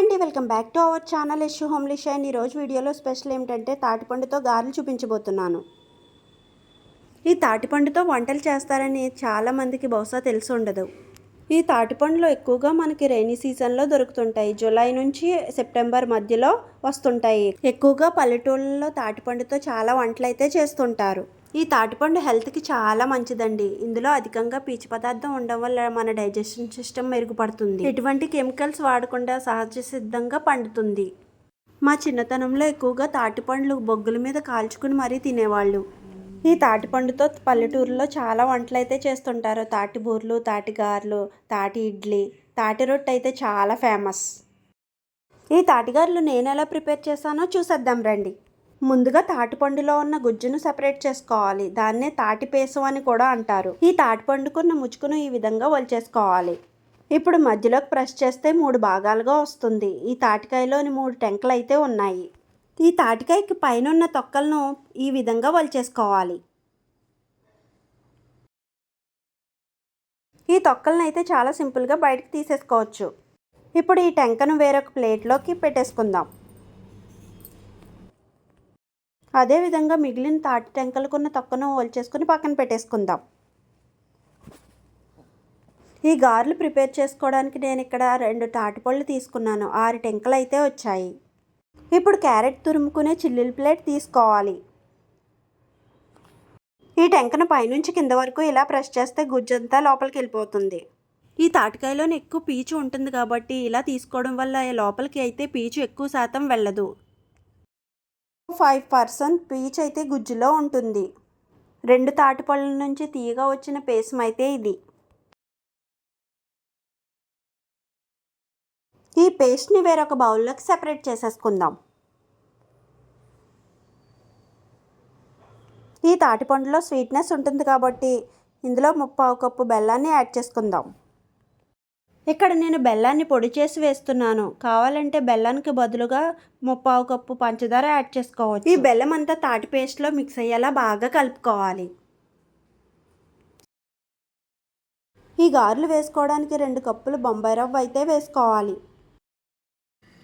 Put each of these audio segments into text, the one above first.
అండి welcome back to our channel Ishu homely and ఈరోజు వీడియోలో స్పెషల్ ఏమిటంటే తాటిపండుతో గారెలు చూపించబోతున్నాను. ఈ తాటిపండుతో వంటలు చేస్తారని చాలామందికి బహుశా తెలిసి ఉండదు. ఈ తాటిపండులు ఎక్కువగా మనకి రైనీ సీజన్లో దొరుకుతుంటాయి. జూలై నుంచి సెప్టెంబర్ మధ్యలో వస్తుంటాయి. ఎక్కువగా పల్లెటూళ్ళలో తాటిపండుతో చాలా వంటలు అయితే చేస్తుంటారు. ఈ తాటిపండు హెల్త్కి చాలా మంచిదండి. ఇందులో అధికంగా పీచు పదార్థం ఉండడం వల్ల మన డైజెషన్ సిస్టమ్ మెరుగుపడుతుంది. ఎటువంటి కెమికల్స్ వాడకుండా సహజ సిద్ధంగా పండుతుంది. మా చిన్నతనంలో ఎక్కువగా తాటిపండ్లు బొగ్గుల మీద కాల్చుకుని మరీ తినేవాళ్ళు. ఈ తాటిపండుతో పల్లెటూరులో చాలా వంటలు అయితే చేస్తుంటారు. తాటి బూర్లు తాటి గారెలు తాటి ఇడ్లీ తాటి రొట్టె అయితే చాలా ఫేమస్. ఈ తాటిగారులు నేను ఎలా ప్రిపేర్ చేశానో చూసేద్దాం రండి. ముందుగా తాటిపండులో ఉన్న గుజ్జును సెపరేట్ చేసుకోవాలి. దాన్నే తాటిపేసం అని కూడా అంటారు. ఈ తాటిపండుకున్న ముచ్చుకును ఈ విధంగా వలిచేసుకోవాలి ఇప్పుడు మధ్యలోకి ప్రెస్ చేస్తే మూడు భాగాలుగా వస్తుంది. ఈ తాటికాయలోని మూడు టెంకలు అయితే ఉన్నాయి. ఈ తాటికాయకి పైన ఉన్న తొక్కలను ఈ విధంగా వలిచేసుకోవాలి ఈ తొక్కలను అయితే చాలా సింపుల్గా బయటకు తీసేసుకోవచ్చు. ఇప్పుడు ఈ టెంకను వేరొక ప్లేట్లోకి పెట్టేసుకుందాం. అదేవిధంగా మిగిలిన తాటి టెంకలకున్న తొక్కను ఓల్చేసుకుని పక్కన పెట్టేసుకుందాం. ఈ గారెలు ప్రిపేర్ చేసుకోవడానికి నేను ఇక్కడ రెండు తాటిపళ్ళు తీసుకున్నాను. ఆరు టెంకలు అయితే వచ్చాయి. ఇప్పుడు క్యారెట్ తురుముకునే చిల్లీల ప్లేట్ తీసుకోవాలి. ఈ టెంకను పైనుంచి కింద వరకు ఇలా ప్రెస్ చేస్తే గుజ్జంతా లోపలికి వెళ్ళిపోతుంది. ఈ తాటికాయలోనే ఎక్కువ పీచు ఉంటుంది కాబట్టి ఇలా తీసుకోవడం వల్ల లోపలికి అయితే పీచు ఎక్కువ శాతం వెళ్ళదు. ఫైవ్ పర్సెంట్ పీచ్ అయితే గుజ్జులో ఉంటుంది. రెండు తాటిపళ్ళ నుంచి తీయగా వచ్చిన పేసం అయితే ఇది. ఈ పేస్ట్ని వేరొక బౌల్లోకి సెపరేట్ చేసేసుకుందాం. ఈ తాటిపండులో స్వీట్నెస్ ఉంటుంది కాబట్టి ఇందులో ముప్పావు కప్పు బెల్లాన్ని యాడ్ చేసుకుందాం. ఇక్కడ నేను బెల్లాన్ని పొడి చేసి వేస్తున్నాను. కావాలంటే బెల్లానికి బదులుగా ముప్పావు కప్పు పంచదార యాడ్ చేసుకోవచ్చు. ఈ బెల్లం అంతా తాటి పేస్ట్లో మిక్స్ అయ్యేలా బాగా కలుపుకోవాలి. ఈ గారెలు వేసుకోవడానికి రెండు కప్పులు బొంబాయి రవ్వ అయితే వేసుకోవాలి.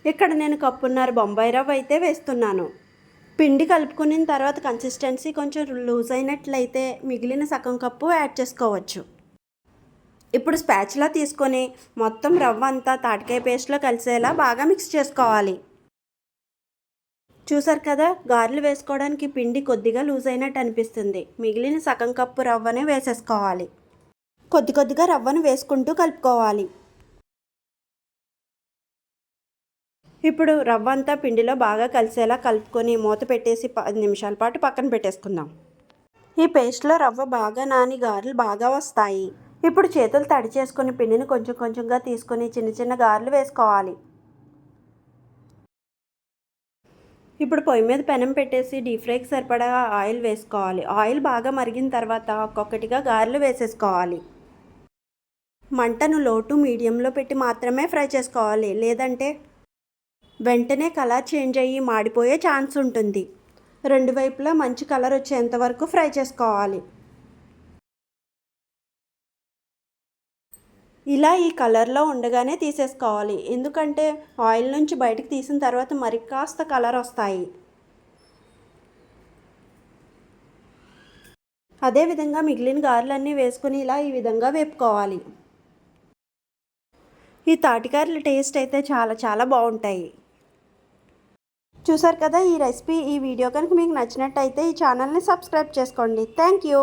ఇక్కడ నేను కప్పున్నర బొంబాయి రవ్వ అయితే వేస్తున్నాను. పిండి కలుపుకున్న తర్వాత కన్సిస్టెన్సీ కొంచెం లూజ్ అయినట్లయితే మిగిలిన సగం కప్పు యాడ్ చేసుకోవచ్చు. ఇప్పుడు స్పాచ్లా తీసుకొని మొత్తం రవ్వ అంతా తాటికాయ పేస్ట్లో కలిసేలా బాగా మిక్స్ చేసుకోవాలి. చూసారు కదా గారెలు వేసుకోవడానికి పిండి కొద్దిగా లూజ్ అయినట్టు అనిపిస్తుంది. మిగిలిన సగం కప్పు రవ్వనే వేసేసుకోవాలి. కొద్ది కొద్దిగా రవ్వను వేసుకుంటూ కలుపుకోవాలి. ఇప్పుడు రవ్వ అంతా పిండిలో బాగా కలిసేలా కలుపుకొని మూత పెట్టేసి పది నిమిషాల పాటు పక్కన పెట్టేసుకుందాం. ఈ పేస్ట్లో రవ్వ బాగా నాని గారెలు బాగా వస్తాయి. ఇప్పుడు చేతులు తడి చేసుకుని పిండిని కొంచెం కొంచెంగా తీసుకొని చిన్న చిన్న గారెలు వేసుకోవాలి. ఇప్పుడు పొయ్యి మీద పెనం పెట్టేసి డీప్ ఫ్రైకి సరిపడా ఆయిల్ వేసుకోవాలి. ఆయిల్ బాగా మరిగిన తర్వాత ఒక్కొక్కటిగా గారెలు వేసేసుకోవాలి. మంటను లోటు మీడియంలో పెట్టి మాత్రమే ఫ్రై చేసుకోవాలి. లేదంటే వెంటనే కలర్ చేంజ్ అయ్యి మాడిపోయే ఛాన్స్ ఉంటుంది. రెండు వైపులా మంచి కలర్ వచ్చేంత వరకు ఫ్రై చేసుకోవాలి. ఇలా ఈ కలర్లో ఉండగానే తీసేసుకోవాలి. ఎందుకంటే ఆయిల్ నుంచి బయటకు తీసిన తర్వాత మరి కాస్త కలర్ వస్తాయి. అదేవిధంగా మిగిలిన గారెలన్నీ వేసుకుని ఇలా ఈ విధంగా వేపుకోవాలి. ఈ తాటికాయల టేస్ట్ అయితే చాలా చాలా బాగుంటాయి. చూసారు కదా ఈ రెసిపీ? ఈ వీడియో కనుక మీకు నచ్చినట్టయితే ఈ ఛానల్ని సబ్స్క్రైబ్ చేసుకోండి. Thank you